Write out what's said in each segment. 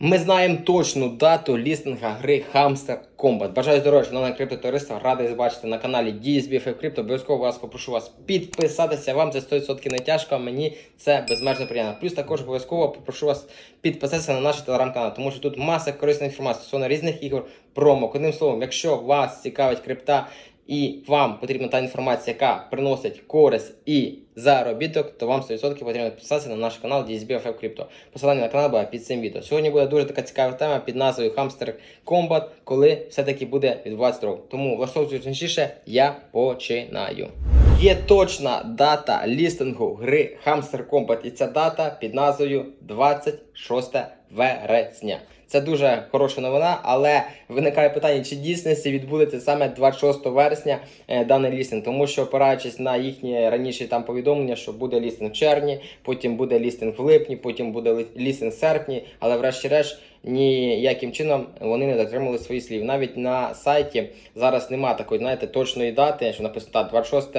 Ми знаємо точну дату лістинга гри Hamster Combat. Бажаю здоров'я, шановне криптотовариство. Радий вас бачити на каналі DSBFF Crypto. Обов'язково вас попрошу вас підписатися. Вам це 100% не тяжко, а мені це безмежно приємно. Плюс також обов'язково попрошу вас підписатися на наш телеграм-канал, тому що тут маса корисної інформації стосовно різних ігор, промок. Одним словом, якщо вас цікавить крипта і вам потрібна та інформація, яка приносить користь і заробіток, то вам 100% потрібно підписатися на наш канал DSBFF Crypto. Посилання на канал буде під цим відео. Сьогодні буде дуже така цікава тема під назвою Hamster Combat, коли все-таки буде відбуватися дров. Тому влаштовуйтесь зручніше, я починаю. Є точна дата лістингу гри Hamster Combat, і ця дата під назвою 26 вересня. Це дуже хороша новина, але виникає питання, чи дійсності відбудеться саме 26 вересня е, даний лістинг, тому що опираючись на їхні раніше там повідомлення, що буде лістинг в червні, потім буде лістинг в липні, потім буде лістинг в серпні, але врешті-решт ніяким чином вони не дотримали свої слів. Навіть на сайті зараз нема такої, знаєте, точної дати, що написано так, 26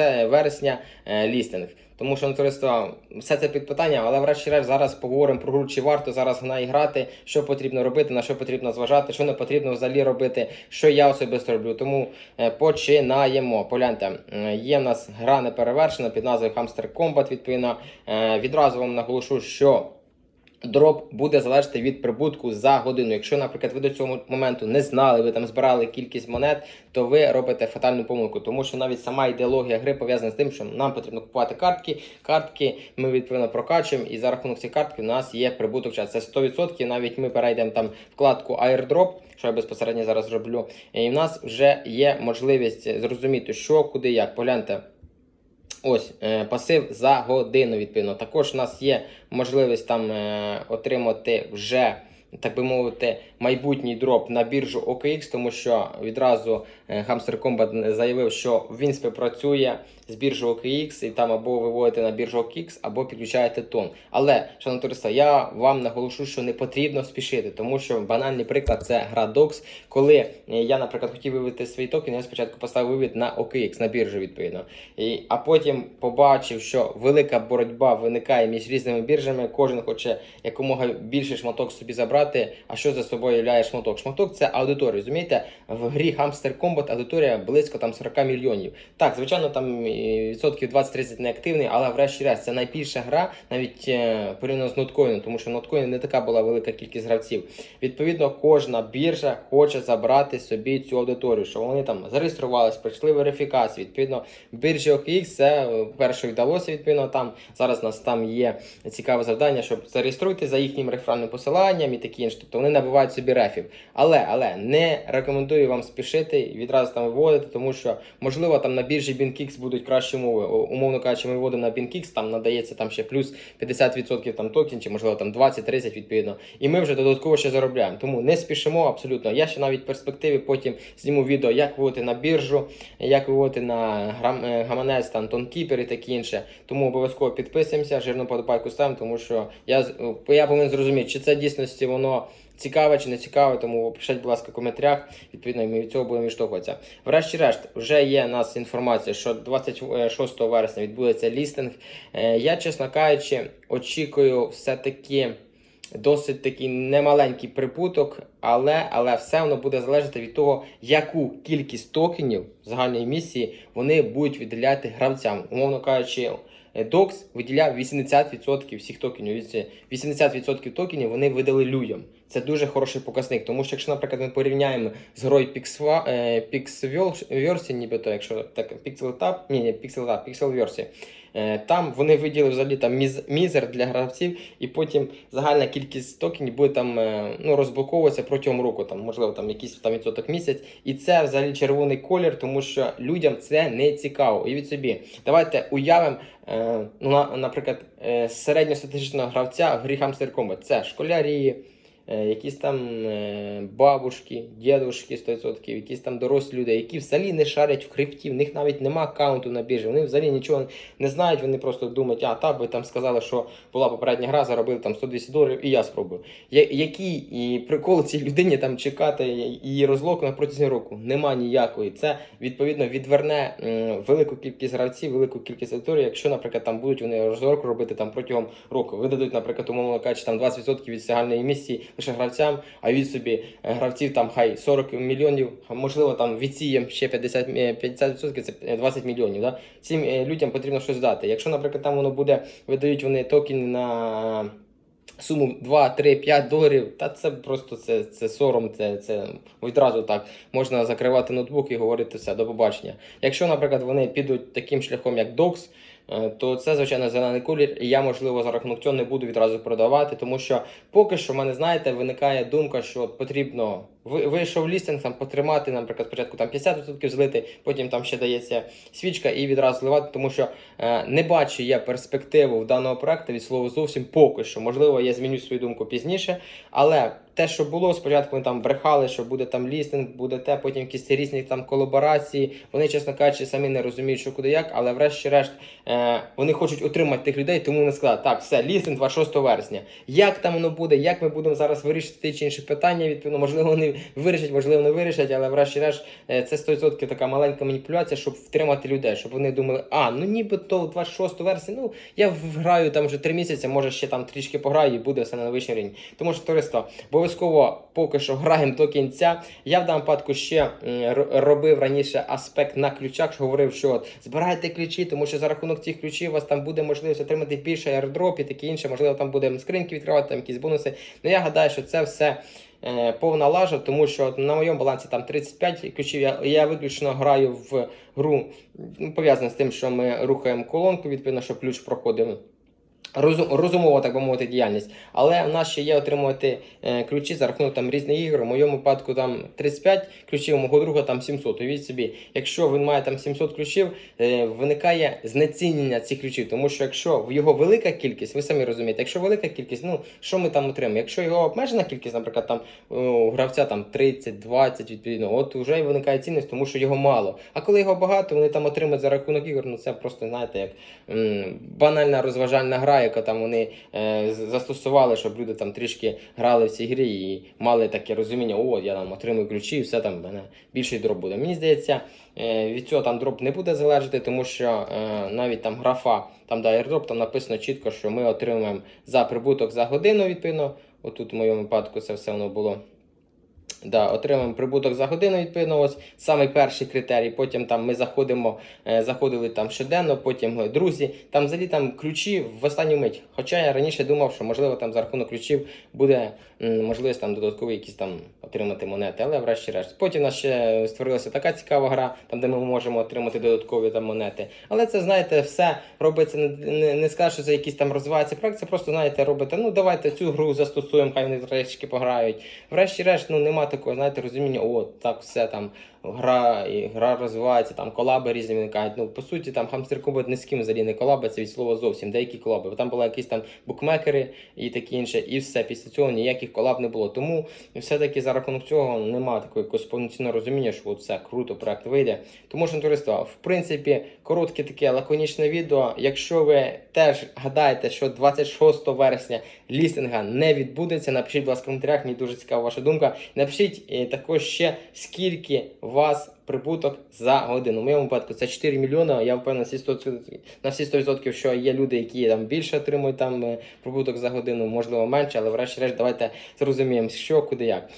е, вересня е, лістинг. Тому що товариство все це під питання, але врешті-решт зараз поговоримо про гру, чи варто зараз в неї грати, що потрібно робити, на що потрібно зважати, що не потрібно взагалі робити, що я особисто роблю. Тому е, починаємо. Погляньте, є в нас гра не перевершена під назвою Hamster Combat. Відповідно, відразу вам наголошу, що Дроп буде залежати від прибутку за годину. Якщо, наприклад, ви до цього моменту не знали, ви там збирали кількість монет, то ви робите фатальну помилку, тому що навіть сама ідеологія гри пов'язана з тим, що нам потрібно купувати картки. Картки ми відповідно прокачуємо, і за рахунок цих картки у нас є прибуток. час. Це 100%. Навіть ми перейдемо там вкладку Airdrop, що я безпосередньо зараз роблю. І в нас вже є можливість зрозуміти, що, куди, як. Погляньте. Ось е, пасив за годину. Відповідно, також у нас є можливість там е, отримати вже. Так би мовити, майбутній дроп на біржу OKX, тому що відразу е, Hamster Combat заявив, що він співпрацює з біржою OKX, і там або виводите на біржу OKX, або підключаєте тон. Але, шановні туристи, я вам наголошу, що не потрібно спішити, тому що банальний приклад це гра. Коли е, я, наприклад, хотів вивести свій токен, я спочатку поставив вивід на OKX, на біржу відповідно. І, а потім побачив, що велика боротьба виникає між різними біржами. Кожен хоче якомога більше шматок собі забрати. А що за собою являє шматок? Шматок це аудиторія. Розумієте, в грі Hamster Combat аудиторія близько там 40 мільйонів. Так, звичайно, там відсотків 20-30 неактивний, але врешті-решт це найбільша гра, навіть е, порівняно з ноткоїном, тому що в ноткоїні не така була велика кількість гравців. Відповідно, кожна біржа хоче забрати собі цю аудиторію, щоб вони там зареєструвалися, пройшли верифікацію. Відповідно, біржі OKX це е, перше вдалося. Відповідно, там зараз у нас там є цікаве завдання, щоб зареєструйте за їхнім реферальним посиланням і такі інше. Тобто вони набивають собі рефів. Але але не рекомендую вам спішити і відразу там виводити, тому що можливо там на біржі BinKix будуть кращі умови. Умовно кажучи, ми виводимо на BinKix, там надається там ще плюс 50% там токен, чи можливо там 20-30 відповідно. І ми вже додатково ще заробляємо. Тому не спішимо абсолютно. Я ще навіть в перспективі потім зніму відео, як виводити на біржу, як виводити на е, гаманець, там тонкіпер і таке інше. Тому обов'язково підписуємося, жирну подобайку ставимо, тому що я, я повинен зрозуміти, чи це дійсності воно цікаве чи не цікаве, тому пишіть, будь ласка, в коментарях. Відповідно, ми від цього будемо відштовхуватися. Врешті-решт, вже є у нас інформація, що 26 вересня відбудеться лістинг. Е, Я, чесно кажучи, очікую все-таки досить такий немаленький прибуток, але, але все воно буде залежати від того, яку кількість токенів загальної місії вони будуть виділяти гравцям. Умовно кажучи, DOX виділяв 80% всіх токенів. Від- 80% токенів вони видали людям. Це дуже хороший показник, тому що якщо, наприклад, ми порівняємо з грою Pixva, е, нібито, якщо так, PixelTap, ні, ні, Pixelverse, е, там вони виділили взагалі там мізер для гравців, і потім загальна кількість токенів буде там е, ну, розблоковуватися протягом року, там, можливо, там якийсь там відсоток місяць. І це взагалі червоний колір, тому що людям це не цікаво. І від собі, давайте уявимо, е, ну, наприклад, е, середньостатистичного гравця в грі Hamster. Це школярі, е, якісь там е, бабушки, дідушки 100%, якісь там дорослі люди, які взагалі не шарять в крипті, в них навіть нема аккаунту на біржі, вони взагалі нічого не знають, вони просто думають, а так, ви там сказали, що була попередня гра, заробили там 100-200 доларів, і я спробую. Я, який і прикол цій людині там чекати її розлок на протязі року? Нема ніякої. Це відповідно відверне велику кількість гравців, велику кількість аудиторії, якщо, наприклад, там будуть вони розлок робити там протягом року. Видадуть, наприклад, умовно кажучи, там 20% від загальної місії лише гравцям, а від собі е, гравців там хай 40 мільйонів, а можливо там відсієм ще 50, е, 50% це е, 20 мільйонів. Да? Цим е, людям потрібно щось дати. Якщо, наприклад, там воно буде, видають вони токени на суму 2, 3, 5 доларів, та це просто це, це сором, це, це відразу так можна закривати ноутбук і говорити все, до побачення. Якщо, наприклад, вони підуть таким шляхом, як е, то це, звичайно, зелений колір, і я, можливо, за рахунок цього не буду відразу продавати, тому що поки що в мене, знаєте, виникає думка, що потрібно ви- вийшов лістинг, там потримати, наприклад, спочатку там 50% злити, потім там ще дається свічка і відразу зливати, тому що е, не бачу я перспективу в даного проекту від слова зовсім поки що. Можливо, я зміню свою думку пізніше, але те, що було, спочатку вони там брехали, що буде там лістинг, буде те, потім якісь різні там колаборації. Вони, чесно кажучи, самі не розуміють, що куди як, але врешті-решт е, вони хочуть отримати тих людей, тому вони сказали, так, все, лістинг 26 вересня. Як там воно буде, як ми будемо зараз вирішити ті чи інші питання, відповідно, можливо, вони вирішать, можливо, не вирішать, але врешті-решт е, це 100% така маленька маніпуляція, щоб втримати людей, щоб вони думали, а, ну нібито 26 вересня, ну я граю там вже 3 місяці, може ще там трішки пограю і буде все на найвищий рівні. Тому що товариство, обов'язково поки що граємо до кінця. Я в даному випадку ще робив раніше аспект на ключах, що говорив, що от, збирайте ключі, тому що за рахунок цих ключів у вас там буде можливість отримати більше і таке інше, можливо, там буде скриньки відкривати, там якісь бонуси. Ну я гадаю, що це все. е, Повна лажа, тому що на моєму балансі там 35 ключів. Я, я виключно граю в гру ну, пов'язану з тим, що ми рухаємо колонку, відповідно, що ключ проходив. Розум, розумова, так би мовити, діяльність. Але в нас ще є отримувати е, ключі за рахунок там різних ігор. У моєму випадку там 35 ключів, у мого друга там 700. Уявіть собі, якщо він має там 700 ключів, е, виникає знецінення цих ключів. Тому що якщо в його велика кількість, ви самі розумієте, якщо велика кількість, ну що ми там отримаємо? Якщо його обмежена кількість, наприклад, там у гравця там 30, 20, відповідно, от вже виникає цінність, тому що його мало. А коли його багато, вони там отримають за рахунок ігор. Ну це просто знаєте, як банальна розважальна гра, яка там вони е, застосували, щоб люди там трішки грали в цій грі і мали таке розуміння, о, я там отримую ключі, і все там мене більший дроп буде. Мені здається, е, від цього там дроп не буде залежати, тому що е, навіть там графа, там да, airdrop, там написано чітко, що ми отримуємо за прибуток за годину, відповідно. Отут в моєму випадку це все воно було. Да, отримаємо прибуток за годину, відповідно, ось самий перший критерій. Потім там ми заходимо, е, заходили там щоденно, потім е, друзі. Там взагалі там ключі в останню мить. Хоча я раніше думав, що можливо там за рахунок ключів буде можливість там додаткові якісь там отримати монети, але врешті-решт. Потім у нас ще створилася така цікава гра, там де ми можемо отримати додаткові там монети. Але це знаєте, все робиться не, не, не скажу, що це якісь там розвивається проект. Це просто знаєте, робите. Ну давайте цю гру застосуємо, хай вони трішки пограють. Врешті-решт, ну нема такого, знаєте, розуміння, о, так все там гра, і гра розвивається, там колаби різні виникають. Ну, по суті, там Hamster Combat ні з ким взагалі не колабиться від слова зовсім, деякі колаби. Бо Там були якісь там букмекери і таке інше, і все. Після цього ніяких колаб не було. Тому все-таки за рахунок цього немає такого якогось повноцінного розуміння, що от все круто, проект вийде. Тому що товариство, в принципі, коротке таке лаконічне відео. Якщо ви теж гадаєте, що 26 вересня лістинга не відбудеться, напишіть, будь ласка, в коментарях, мені дуже цікава ваша думка. Напишіть е, також ще скільки вас прибуток за годину. У моєму випадку це 4 мільйони. Я впевнений на всі 100%, на всі 100%, що є люди, які там більше отримують там е, прибуток за годину, можливо менше, але врешті-решт давайте зрозуміємо, що, куди, як.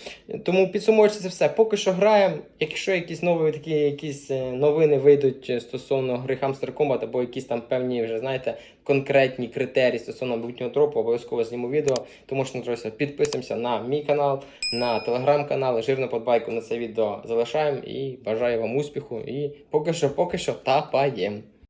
Тому підсумовуючи це все. Поки що граємо. Якщо якісь нові такі якісь е, новини вийдуть е, стосовно гри Hamster Combat або якісь там певні, вже знаєте, конкретні критерії стосовно майбутнього дропу, обов'язково зніму відео. Тому що друзі, підписуємося на мій канал, на телеграм-канал, жирну подбайку на це відео залишаємо і бажаю вам успіху. І поки що, поки що тапаєм.